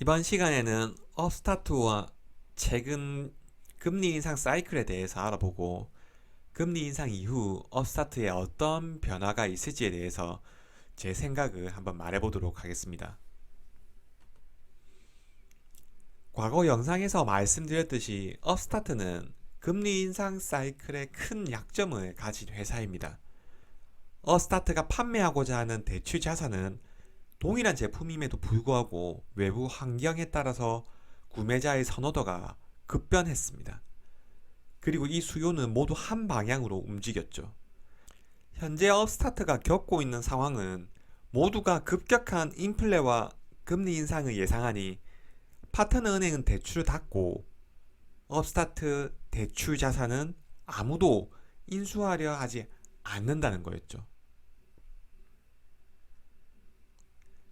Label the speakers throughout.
Speaker 1: 이번 시간에는 업스타트와 최근 금리 인상 사이클에 대해서 알아보고 금리 인상 이후 업스타트에 어떤 변화가 있을지에 대해서 제 생각을 한번 말해보도록 하겠습니다. 과거 영상에서 말씀드렸듯이 업스타트는 금리 인상 사이클의 큰 약점을 가진 회사입니다. 업스타트가 판매하고자 하는 대출 자산은 동일한 제품임에도 불구하고 외부 환경에 따라서 구매자의 선호도가 급변했습니다. 그리고 이 수요는 모두 한 방향으로 움직였죠. 현재 업스타트가 겪고 있는 상황은 모두가 급격한 인플레와 금리 인상을 예상하니 파트너 은행은 대출을 닫고 업스타트 대출 자산은 아무도 인수하려 하지 않는다는 거였죠.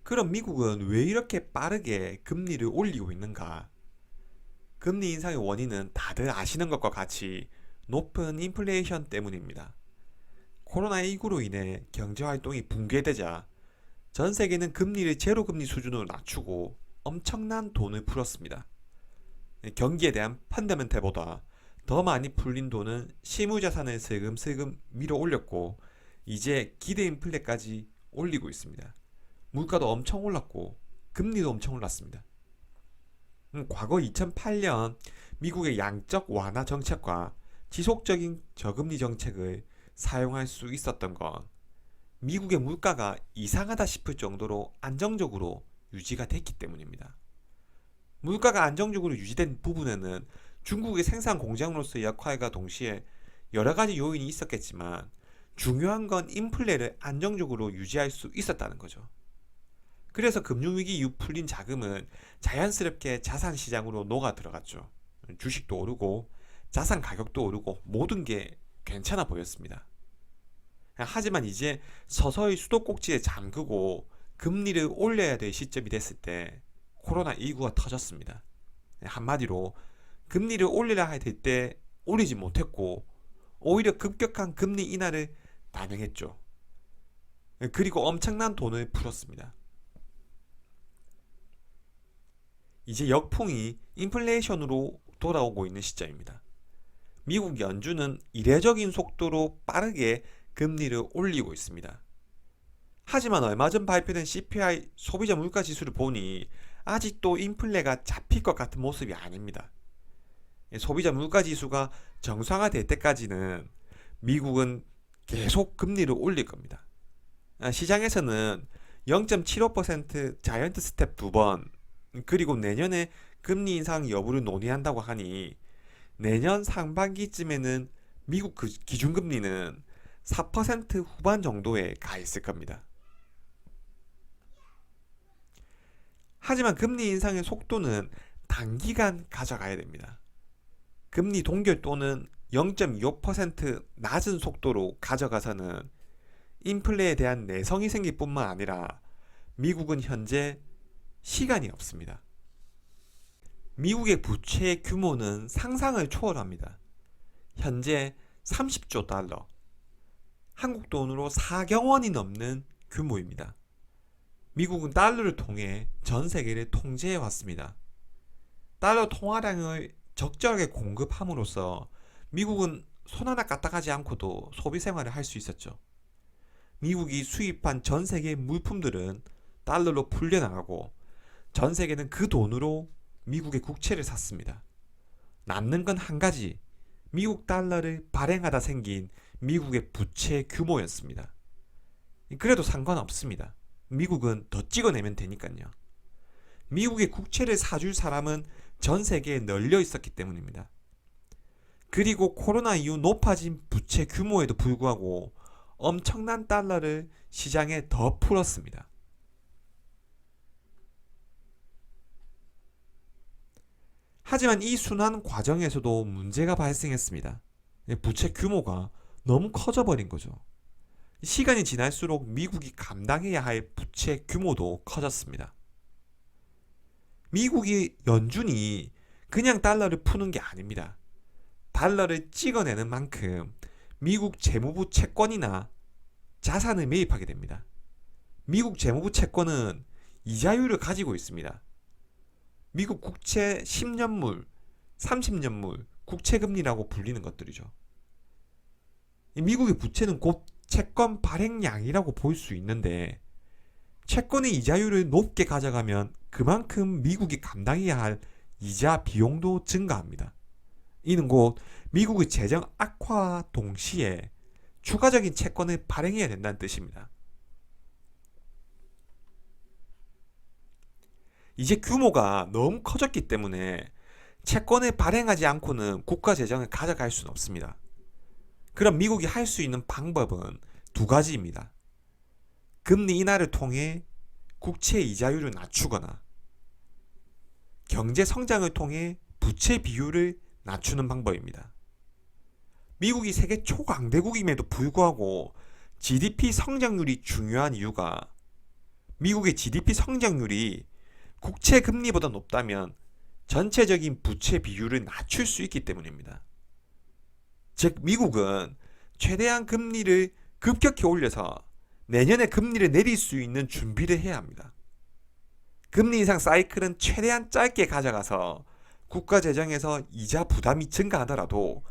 Speaker 1: 그럼 미국은 왜 이렇게 빠르게 금리를 올리고 있는가? 금리 인상의 원인은 다들 아시는 것과 같이 높은 인플레이션 때문입니다. 코로나19로 인해 경제 활동이 붕괴되자 전 세계는 금리를 제로 금리 수준으로 낮추고 엄청난 돈을 풀었습니다. 경기에 대한 펀더멘탈보다 더 많이 풀린 돈은 실무 자산을 슬금슬금 밀어 올렸고 이제 기대 인플레까지 올리고 있습니다. 물가도 엄청 올랐고 금리도 엄청 올랐습니다. 음, 과거 2008년 미국의 양적 완화 정책과 지속적인 저금리 정책을 사용할 수 있었던 건 미국의 물가가 이상하다 싶을 정도로 안정적으로 유지가 됐기 때문입니다. 물가가 안정적으로 유지된 부분에는 중국의 생산 공장으로서의 역할과 동시에 여러 가지 요인이 있었겠지만 중요한 건 인플레를 안정적으로 유지할 수 있었다는 거죠. 그래서 금융위기 이후 풀린 자금은 자연스럽게 자산 시장으로 녹아 들어갔죠. 주식도 오르고 자산 가격도 오르고 모든 게 괜찮아 보였습니다. 하지만 이제 서서히 수도꼭지에 잠그고 금리를 올려야 될 시점이 됐을 때 코로나19가 터졌습니다. 한마디로 금리를 올리려 할때 올리지 못했고 오히려 급격한 금리 인하를 단행했죠. 그리고 엄청난 돈을 풀었습니다. 이제 역풍이 인플레이션으로 돌아오고 있는 시점입니다. 미국 연준은 이례적인 속도로 빠르게 금리를 올리고 있습니다. 하지만 얼마 전 발표된 CPI 소비자 물가 지수를 보니 아직도 인플레가 잡힐 것 같은 모습이 아닙니다. 소비자 물가 지수가 정상화될 때까지는 미국은 계속 금리를 올릴 겁니다. 아, 시장에서는 0.75% 자이언트 스텝 두 번, 그리고 내년에 금리 인상 여부를 논의한다고 하니 내년 상반기쯤에는 미국 그 기준금리는 4% 후반 정도에 가 있을 겁니다. 하지만 금리 인상의 속도는 단기간 가져가야 됩니다. 금리 동결 또는 0.25% 낮은 속도로 가져가서는 인플레에 대한 내성이 생길 뿐만 아니라 미국은 현재 시간이 없습니다. 미국의 부채 규모는 상상을 초월합니다. 현재 30조 달러, 한국 돈으로 4경 원이 넘는 규모입니다. 미국은 달러를 통해 전 세계를 통제해 왔습니다. 달러 통화량을 적절하게 공급함으로써 미국은 손 하나 까딱하지 않고도 소비 생활을 할 수 있었죠. 미국이 수입한 전 세계 물품들은 달러로 풀려나가고 전 세계는 그 돈으로 미국의 국채를 샀습니다. 남는 건 한 가지, 미국 달러를 발행하다 생긴 미국의 부채 규모였습니다. 그래도 상관없습니다. 미국은 더 찍어내면 되니까요. 미국의 국채를 사줄 사람은 전 세계에 널려 있었기 때문입니다. 그리고 코로나 이후 높아진 부채 규모에도 불구하고 엄청난 달러를 시장에 더 풀었습니다. 하지만 이 순환 과정에서도 문제가 발생했습니다. 부채 규모가 너무 커져버린 거죠. 시간이 지날수록 미국이 감당해야 할 부채 규모도 커졌습니다. 미국이 연준이 그냥 달러를 푸는 게 아닙니다. 달러를 찍어내는 만큼 미국 재무부 채권이나 자산을 매입하게 됩니다. 미국 재무부 채권은 이자율을 가지고 있습니다. 미국 국채 10년물, 30년물 국채 금리라고 불리는 것들이죠. 이 미국의 부채는 곧 채권 발행량이라고 볼 수 있는데 채권의 이자율을 높게 가져가면 그만큼 미국이 감당해야 할 이자 비용도 증가합니다. 이는 곧 미국의 재정 악화와 동시에 추가적인 채권을 발행해야 된다는 뜻입니다. 이제 규모가 너무 커졌기 때문에 채권을 발행하지 않고는 국가 재정을 가져갈 수는 없습니다. 그럼 미국이 할 수 있는 방법은 두 가지입니다. 금리 인하를 통해 국채 이자율을 낮추거나 경제 성장을 통해 부채 비율을 낮추는 방법입니다. 미국이 세계 초강대국임에도 불구하고 GDP 성장률이 중요한 이유가 미국의 GDP 성장률이 국채 금리보다 높다면 전체적인 부채 비율을 낮출 수 있기 때문입니다. 즉, 미국은 최대한 금리를 급격히 올려서 내년에 금리를 내릴 수 있는 준비를 해야 합니다. 금리 인상 사이클은 최대한 짧게 가져가서 국가 재정에서 이자 부담이 증가하더라도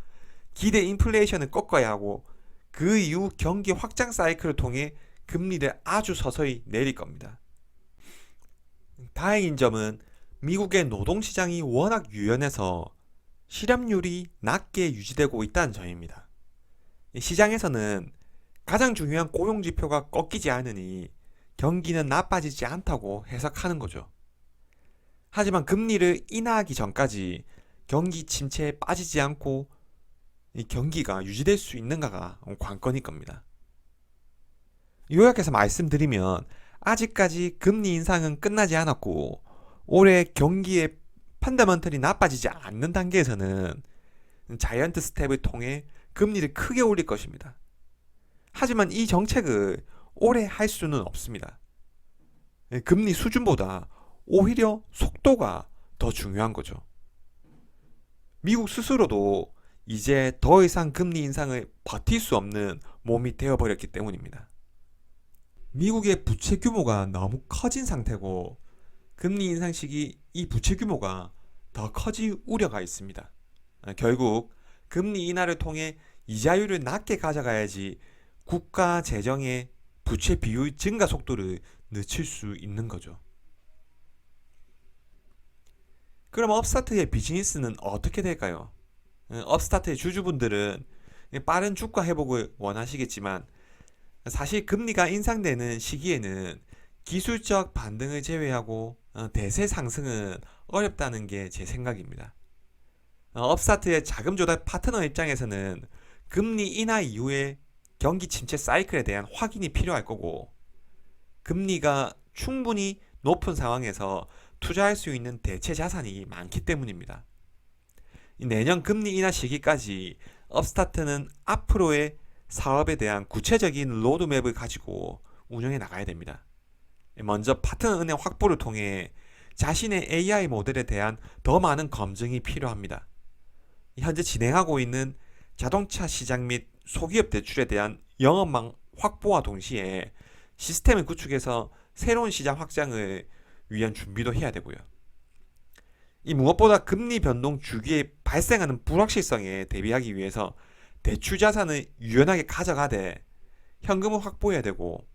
Speaker 1: 기대 인플레이션을 꺾어야 하고 그 이후 경기 확장 사이클을 통해 금리를 아주 서서히 내릴 겁니다. 다행인 점은 미국의 노동시장이 워낙 유연해서 실업률이 낮게 유지되고 있다는 점입니다. 시장에서는 가장 중요한 고용 지표가 꺾이지 않으니 경기는 나빠지지 않다고 해석하는 거죠. 하지만 금리를 인하하기 전까지 경기 침체에 빠지지 않고 경기가 유지될 수 있는가가 관건일 겁니다. 요약해서 말씀드리면 아직까지 금리 인상은 끝나지 않았고 올해 경기의 펀더먼털이 나빠지지 않는 단계에서는 자이언트 스텝을 통해 금리를 크게 올릴 것입니다. 하지만 이 정책을 오래 할 수는 없습니다. 금리 수준보다 오히려 속도가 더 중요한 거죠. 미국 스스로도 이제 더 이상 금리 인상을 버틸 수 없는 몸이 되어버렸기 때문입니다. 미국의 부채 규모가 너무 커진 상태고 금리 인상 시기 이 부채 규모가 더 커질 우려가 있습니다. 아, 결국 금리 인하를 통해 이자율을 낮게 가져가야지 국가 재정의 부채 비율 증가 속도를 늦출 수 있는 거죠. 그럼 업스타트의 비즈니스는 어떻게 될까요? 어, 업스타트의 주주분들은 빠른 주가 회복을 원하시겠지만 사실 금리가 인상되는 시기에는 기술적 반등을 제외하고 어, 대세 상승은 어렵다는 게 제 생각입니다. 어, 업스타트의 자금 조달 파트너 입장에서는 금리 인하 이후에 경기 침체 사이클에 대한 확인이 필요할 거고 금리가 충분히 높은 상황에서 투자할 수 있는 대체 자산이 많기 때문입니다. 내년 금리 인하 시기까지 업스타트는 앞으로의 사업에 대한 구체적인 로드맵을 가지고 운영해 나가야 됩니다. 먼저 파트너 은행 확보를 통해 자신의 AI 모델에 대한 더 많은 검증이 필요합니다. 현재 진행하고 있는 자동차 시장 및 소기업 대출에 대한 영업망 확보와 동시에 시스템을 구축해서 새로운 시장 확장을 위한 준비도 해야 되고요. 이 무엇보다 금리 변동 주기에 발생하는 불확실성에 대비하기 위해서 대출 자산을 유연하게 가져가되 현금을 확보해야 되고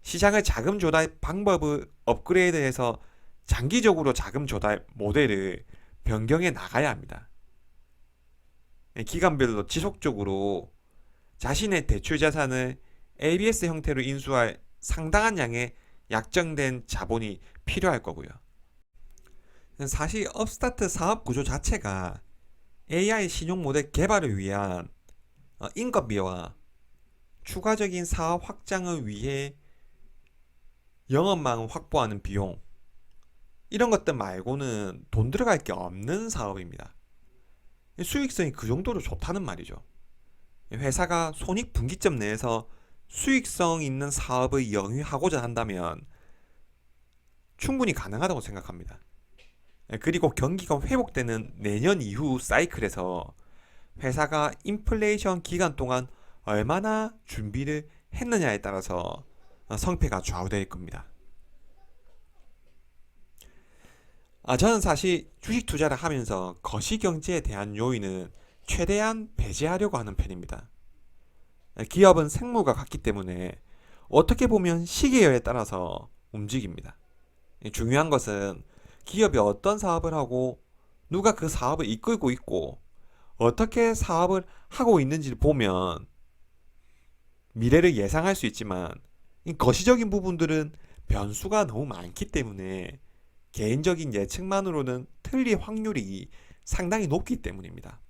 Speaker 1: 시장의 자금 조달 방법을 업그레이드해서 장기적으로 자금 조달 모델을 변경해 나가야 합니다. 기간별로 지속적으로 자신의 대출 자산을 ABS 형태로 인수할 상당한 양의 약정된 자본이 필요할 거고요. 사실 업스타트 사업 구조 자체가 AI 신용 모델 개발을 위한 어, 인건비와 추가적인 사업 확장을 위해 영업망을 확보하는 비용 이런 것들 말고는 돈 들어갈 게 없는 사업입니다. 수익성이 그 정도로 좋다는 말이죠. 회사가 손익 분기점 내에서 수익성 있는 사업을 영위하고자 한다면 충분히 가능하다고 생각합니다. 그리고 경기가 회복되는 내년 이후 사이클에서 회사가 인플레이션 기간 동안 얼마나 준비를 했느냐에 따라서 성패가 좌우될 겁니다. 아, 저는 사실 주식 투자를 하면서 거시 경제에 대한 요인은 최대한 배제하려고 하는 편입니다. 기업은 생무가 같기 때문에 어떻게 보면 시계열에 따라서 움직입니다. 중요한 것은 기업이 어떤 사업을 하고 누가 그 사업을 이끌고 있고 어떻게 사업을 하고 있는지를 보면 미래를 예상할 수 있지만 이 거시적인 부분들은 변수가 너무 많기 때문에 개인적인 예측만으로는 틀릴 확률이 상당히 높기 때문입니다.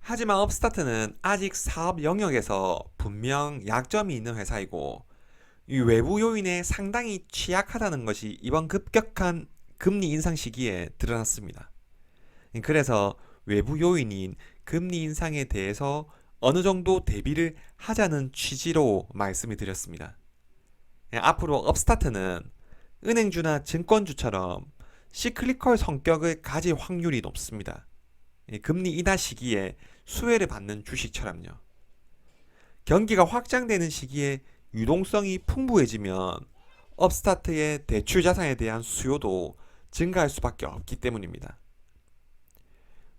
Speaker 1: 하지만 업스타트는 아직 사업 영역에서 분명 약점이 있는 회사이고 이 외부 요인에 상당히 취약하다는 것이 이번 급격한 금리 인상 시기에 드러났습니다. 그래서 외부 요인인 금리 인상에 대해서 어느 정도 대비를 하자는 취지로 말씀을 드렸습니다. 앞으로 업스타트는 은행주나 증권주처럼 시클리컬 성격을 가질 확률이 높습니다. 금리 인하 시기에 수혜를 받는 주식처럼요. 경기가 확장되는 시기에 유동성이 풍부해지면 업스타트의 대출 자산에 대한 수요도 증가할 수밖에 없기 때문입니다.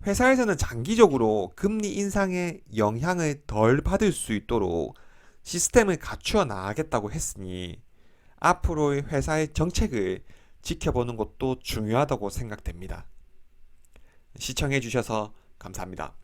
Speaker 1: 회사에서는 장기적으로 금리 인상의 영향을 덜 받을 수 있도록 시스템을 갖추어 나가겠다고 했으니 앞으로의 회사의 정책을 지켜보는 것도 중요하다고 생각됩니다. 시청해 주셔서 감사합니다.